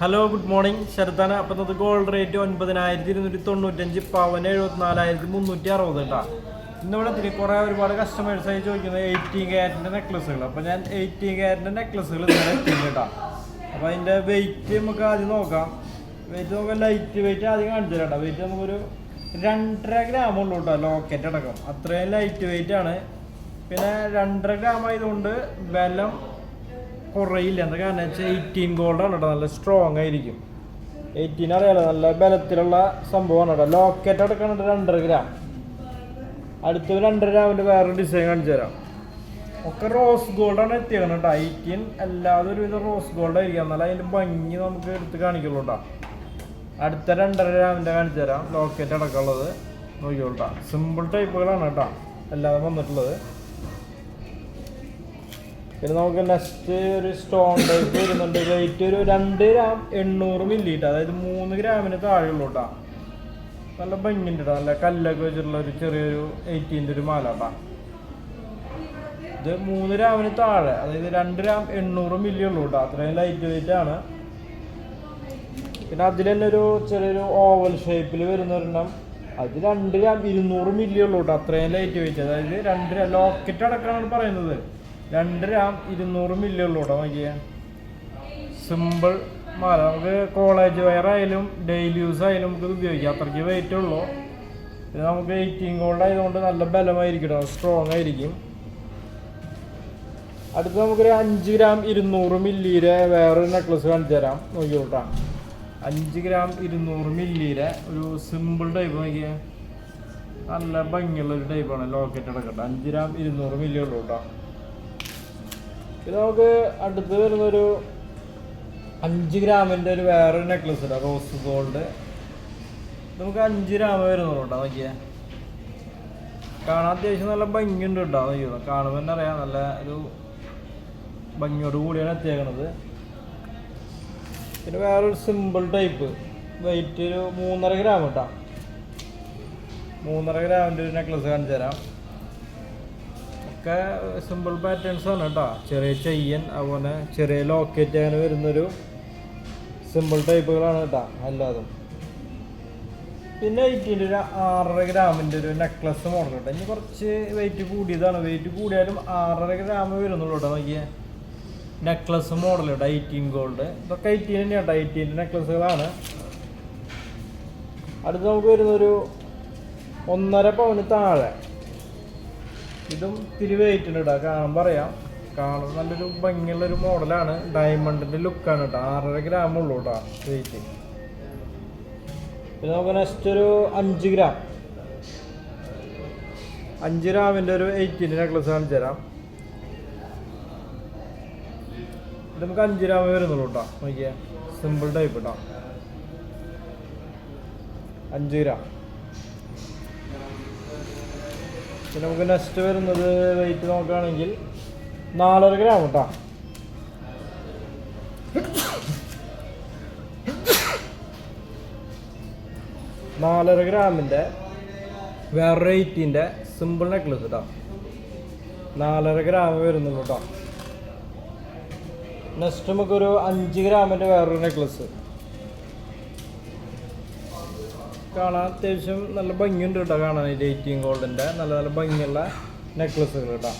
Hello good morning ശരത്താണ് അപ്പം അത് gold rate ഒൻപതിനായിരത്തി ഇരുന്നൂറ്റി തൊണ്ണൂറ്റഞ്ച് പവന് എഴുപത്തിനാലായിരത്തി മുന്നൂറ്റി അറുപത് കേട്ടോ ഇന്നിവിടെ തിരി കുറേ ഒരുപാട് കസ്റ്റമേഴ്സ് ആയി ചോദിക്കുന്നത് എയ്റ്റീൻ ക്യാരറ്റിന്റെ നെക്ലസുകൾ അപ്പോൾ ഞാൻ എയ്റ്റീൻ ക്യാരറ്റിന്റെ നെക്ലസുകൾ ഇന്നലെ എത്തിയില്ല കേട്ടോ അപ്പോൾ അതിന്റെ വെയിറ്റ് നമുക്ക് ആദ്യം നോക്കാം. വെയിറ്റ് നമുക്ക് ലൈറ്റ് വെയിറ്റ് ആദ്യം കാണിച്ചു കേട്ടോ വെയിറ്റ് നമുക്കൊരു രണ്ടര ഗ്രാം ഉള്ളൂ കേട്ടോ ലോക്കറ്റ് അടക്കം. അത്രയും ലൈറ്റ് വെയിറ്റ് ആണ്. പിന്നെ രണ്ടര ഗ്രാം ആയതുകൊണ്ട് ബലം കുറയില്ല. എന്താ കാരണം വെച്ചാൽ എയ്റ്റീൻ ഗോൾഡാണ് കേട്ടോ. നല്ല സ്ട്രോങ് ആയിരിക്കും. എയ്റ്റീൻ അറിയാലോ നല്ല ബലത്തിലുള്ള സംഭവമാണ് കേട്ടോ. ലോക്കറ്റ് അടക്കണത് രണ്ടര ഗ്രാം അടുത്ത രണ്ടര ഗ്രാമിന്റെ വേറൊരു ഡിസൈൻ കാണിച്ചു തരാം. ഒക്കെ റോസ് ഗോൾഡാണ് എത്തിയത് കേട്ടോ. എയ്റ്റീൻ അല്ലാതെ ഒരുവിധം റോസ് ഗോൾഡ് ആയിരിക്കും. എന്നാലും അതിന്റെ ഭംഗി നമുക്ക് എടുത്ത് കാണിക്കുള്ളൂ കേട്ടോ. അടുത്ത രണ്ടര ഗ്രാമിന്റെ കാണിച്ചു തരാം. ലോക്കറ്റ് അടക്കമുള്ളത്. നോക്കിയോട്ടാ സിമ്പിൾ ടൈപ്പുകളാണ് കേട്ടോ. അല്ലാതെ വന്നിട്ടുള്ളത്. പിന്നെ നമുക്ക് നെക്സ്റ്റ് ഒരു സ്റ്റോൺ ടൈപ്പ് വരുന്നുണ്ട്. വെയിറ്റ് ഒരു രണ്ട് ഗ്രാം എണ്ണൂറ് മില്ലി ലിറ്റർ അതായത് മൂന്ന് ഗ്രാമിന് താഴെയുള്ളൂ കേട്ടാ നല്ല ഭംഗിന്റെ. നല്ല കല്ലൊക്കെ വെച്ചിട്ടുള്ള ഒരു ചെറിയൊരു എയ്റ്റീന്റെ ഒരു മാല കേട്ടാ ഇത് മൂന്ന് ഗ്രാമിന് താഴെ അതായത് രണ്ട് ഗ്രാം എണ്ണൂറ് മില്ലി ഉള്ളൂ കേട്ടോ അത്രയും ലൈറ്റ് വെയിറ്റ് ആണ്. പിന്നെ അതിൽ തന്നെ ഒരു ചെറിയൊരു ഓവൽ ഷേപ്പിൽ വരുന്ന ഒരെണ്ണം അത് രണ്ട് ഗ്രാം ഇരുന്നൂറ് മില്ലി ഉള്ളൂ കേട്ടോ അത്രയും ലൈറ്റ് വെയിറ്റ് അതായത് രണ്ട് ലോക്കറ്റ് അടക്കമാണ് പറയുന്നത്. രണ്ട് ഗ്രാം ഇരുന്നൂറ് മില്ലി ഉള്ളൂ കേട്ടോ നോക്കിയേ സിമ്പിൾ മാല. നമുക്ക് കോളേജ് വയർ ആയാലും ഡെയിലി യൂസ് ആയാലും നമുക്ക് ഉപയോഗിക്കാം. അത്രയ്ക്ക് വെയിറ്റ് ഉള്ളൂ. ഇത് നമുക്ക് എയ്റ്റീൻ ഗോൾഡ് ആയതുകൊണ്ട് നല്ല ബലമായിരിക്കും സ്ട്രോങ് ആയിരിക്കും. അടുത്ത് നമുക്കൊരു അഞ്ച് ഗ്രാം ഇരുന്നൂറ് മില്ലിയുടെ വേറൊരു നെക്ലസ് കാണിച്ചു തരാം. നോക്കിയോട്ടാ അഞ്ച് ഗ്രാം ഇരുന്നൂറ് മില്ലിയുടെ ഒരു സിമ്പിൾ ടൈപ്പ് നോക്കിയേ നല്ല ഭംഗിയുള്ള ഒരു ടൈപ്പാണ് ലോക്കറ്റ് അടക്കട്ടെ അഞ്ച് ഗ്രാം ഇരുന്നൂറ് മില്ലി ഉള്ളൂ കേട്ടോ ഇത് നമുക്ക് അടുത്ത് വരുന്നൊരു അഞ്ച് ഗ്രാമിന്റെ ഒരു വേറൊരു നെക്ലസ് ഇടാം. റോസ് ഗോൾഡ് നമുക്ക് അഞ്ച് ഗ്രാം വരുന്നുണ്ടോ കേട്ടോ നോക്കിയേ. കാണാൻ അത്യാവശ്യം നല്ല ഭംഗിയുണ്ട് കേട്ടോ നോക്കിയോ. കാണുമ്പോൾ തന്നെ അറിയാം നല്ല ഒരു ഭംഗിയോട് കൂടിയാണ് എത്തിയേക്കണത്. പിന്നെ വേറൊരു സിമ്പിൾ ടൈപ്പ് വെയിറ്റ് ഒരു മൂന്നര ഗ്രാം കേട്ടോ. മൂന്നര ഗ്രാമിന്റെ ഒരു നെക്ലസ് കാണിച്ചു തരാം ഒക്കെ സിമ്പിൾ പാറ്റേൺസ് ആണ് കേട്ടോ. ചെറിയ ചെയ്യൻ അതുപോലെ ചെറിയ ലോക്കറ്റ് അങ്ങനെ വരുന്നൊരു സിമ്പിൾ ടൈപ്പുകളാണ് കേട്ടോ എല്ലാതും. പിന്നെ എയ്റ്റീന്റെ ഒരു ആറര ഗ്രാമിന്റെ ഒരു നെക്ലസ് മോഡൽ കേട്ടോ ഇനി കുറച്ച് വെയിറ്റ് കൂടിയതാണ്. വെയിറ്റ് കൂടിയാലും ആറര ഗ്രാം വരുന്നുള്ളൂ കേട്ടോ. നോക്കിയേ. നെക്ലസ് മോഡൽ കേട്ടോ എയ്റ്റീൻ ഗോൾഡ് ഇതൊക്കെ എയ്റ്റീൻ തന്നെയാണ് കേട്ടോ. എയ്റ്റീന്റെ നെക്ലസ്സുകളാണ് അടുത്ത് നമുക്ക് വരുന്നൊരു ഒന്നര പവന് താഴെ. ഇതും ഇത്തിരി വെയിറ്റ് ഉണ്ട് കേട്ടോ കാണുമ്പോൾ നല്ലൊരു ഭംഗിയുള്ളൊരു മോഡലാണ്. ഡയമണ്ടിന്റെ ലുക്കാണ് കേട്ടോ. ആറര ഗ്രാം ഉള്ളൂ കേട്ടോ വെയിറ്റ് പിന്നെ നമുക്ക് നെക്സ്റ്റ് ഒരു അഞ്ച് ഗ്രാം അഞ്ച് ഗ്രാമിന്റെ ഒരു എയ്റ്റീന്റെ നെക്ലസ് കാണിച്ചു തരാം. ഇത് നമുക്ക് അഞ്ച് ഗ്രാം വരുന്നുള്ളൂ കേട്ടോ. നോക്കിയേ. സിമ്പിൾ ടൈപ്പ് കേട്ടോ. അഞ്ച് ഗ്രാം പിന്നെ നമുക്ക് നെക്സ്റ്റ് വരുന്നത് വെയിറ്റ് നോക്കുകയാണെങ്കിൽ നാലര ഗ്രാം കേട്ടോ നാലര ഗ്രാമിന്റെ വേറൊരു എയ്റ്റീന്റെ സിമ്പിൾ നെക്ലസ് കേട്ടോ നാലര ഗ്രാം വരുന്നുള്ളൂ കേട്ടോ നെക്സ്റ്റ് നമുക്കൊരു അഞ്ച് ഗ്രാമിന്റെ വേറൊരു നെക്ലസ് കാണാൻ അത്യാവശ്യം നല്ല ഭംഗിയുണ്ട് കേട്ടോ കാണാൻ. എയ്റ്റീൻ ഗോൾഡിന്റെ നല്ല നല്ല ഭംഗിയുള്ള നെക്ലസ്സുകൾ കേട്ടോ.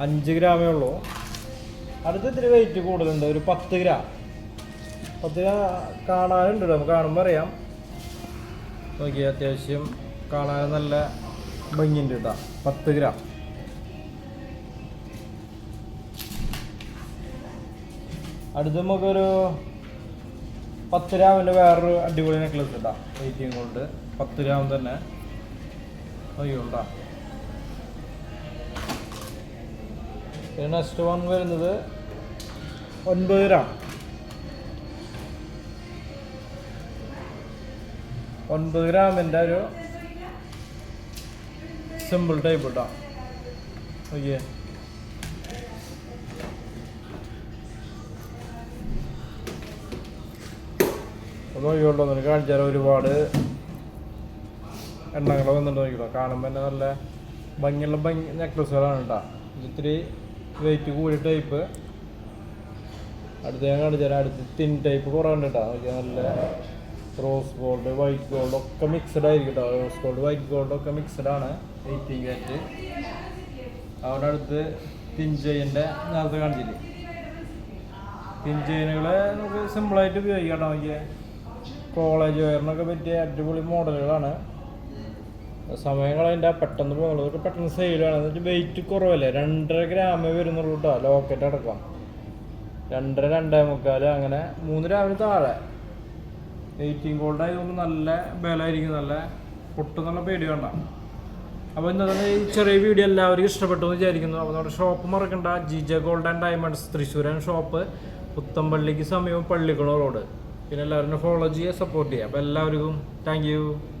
അഞ്ച് ഗ്രാമേ ഉള്ളൂ. അടുത്ത് ഇത്തിരി വെയിറ്റ് കൂടുതലുണ്ട്. ഒരു പത്ത് ഗ്രാം. പത്ത് ഗ്രാം കാണാനുണ്ട് നമുക്ക് കാണുമ്പോൾ അറിയാം. നോക്കി അത്യാവശ്യം കാണാൻ നല്ല ഭംഗിയുണ്ട് കേട്ടോ. പത്ത് ഗ്രാം. അടുത്ത് നമുക്കൊരു പത്ത് ഗ്രാമിന്റെ വേറൊരു അടിപൊളി നെക്ലസ് ഇട്ടാ എയ്റ്റീൻ ഗോൾഡ് പത്ത് ഗ്രാം തന്നെ. അയ്യോണ്ടാ പിന്നെ നെക്സ്റ്റ് വൺ വരുന്നത് ഒൻപത് ഗ്രാം ഒൻപത് ഗ്രാമിന്റെ ഒരു സിമ്പിൾ ടൈപ്പ് ഇട്ടാ നോക്കിയേ നോക്കിയോട്ടോ നിനക്ക് കാണിച്ചാൽ ഒരുപാട് എണ്ണങ്ങൾ വന്നിട്ട് നോക്കിക്കോ. കാണുമ്പോൾ തന്നെ നല്ല ഭംഗിയുള്ള ഭംഗി നെക്ലസുകളാണ് കേട്ടോ. ഇത്തിരി വെയിറ്റ് കൂടിയ ടൈപ്പ് അടുത്ത് ഞാൻ കാണിച്ചു തരാം. അടുത്ത് തിൻ ടൈപ്പ് കുറവുണ്ട് കേട്ടോ. നോക്കിയാൽ നല്ല റോസ് ഗോൾഡ് വൈറ്റ് ഗോൾഡ് ഒക്കെ മിക്സഡ് ആയിരിക്കും കേട്ടോ. റോസ് ഗോൾഡ് വൈറ്റ് ഗോൾഡ് ഒക്കെ മിക്സഡ് ആണ് എയ്റ്റീൻ കാറ്റ് അവിടെ അടുത്ത് തിൻജയിന്റെ നേരത്തെ കാണിച്ചില്ലേ? തിൻജയിനുകളെ നമുക്ക് സിമ്പിളായിട്ട് ഉപയോഗിക്കാം കേട്ടോ. നോക്കിയാൽ കോളേജ് വെയറിനൊക്കെ പറ്റിയ അടിപൊളി മോഡലുകളാണ്. സമയം കളയണ്ട പെട്ടെന്ന് പോകുന്നത്. പെട്ടെന്ന് സെയിലാണ് എന്നിട്ട് വെയിറ്റ് കുറവല്ലേ? രണ്ടര ഗ്രാമേ വരുന്നുള്ളൂ കേട്ടോ ലോക്കറ്റ് അടക്കം. രണ്ടര രണ്ടേ മുക്കാൽ അങ്ങനെ മൂന്ന് രാവിലെ താഴെ. എയ്റ്റീൻ ഗോൾഡ് ആയതുകൊണ്ട് നല്ല ബലമായിരിക്കും. നല്ല പൊട്ടുന്നുള്ള പേടി വേണ്ട. അപ്പോൾ ഇന്നത്തെ ഈ ചെറിയ വീഡിയോ എല്ലാവർക്കും ഇഷ്ടപ്പെട്ടു എന്ന് വിചാരിക്കുന്നു. അപ്പോൾ നമ്മുടെ ഷോപ്പ് മറക്കണ്ട. ജിജ ഗോൾഡ് ആൻഡ് ഡയമണ്ട്സ് തൃശ്ശൂരാണ് ഷോപ്പ് പുത്തമ്പള്ളിക്ക് സമീപം പള്ളിക്കുളം റോഡ് പിന്നെ എല്ലാവരും ഫോളോ ചെയ്യുക സപ്പോർട്ട് ചെയ്യുക. അപ്പോൾ എല്ലാവർക്കും താങ്ക്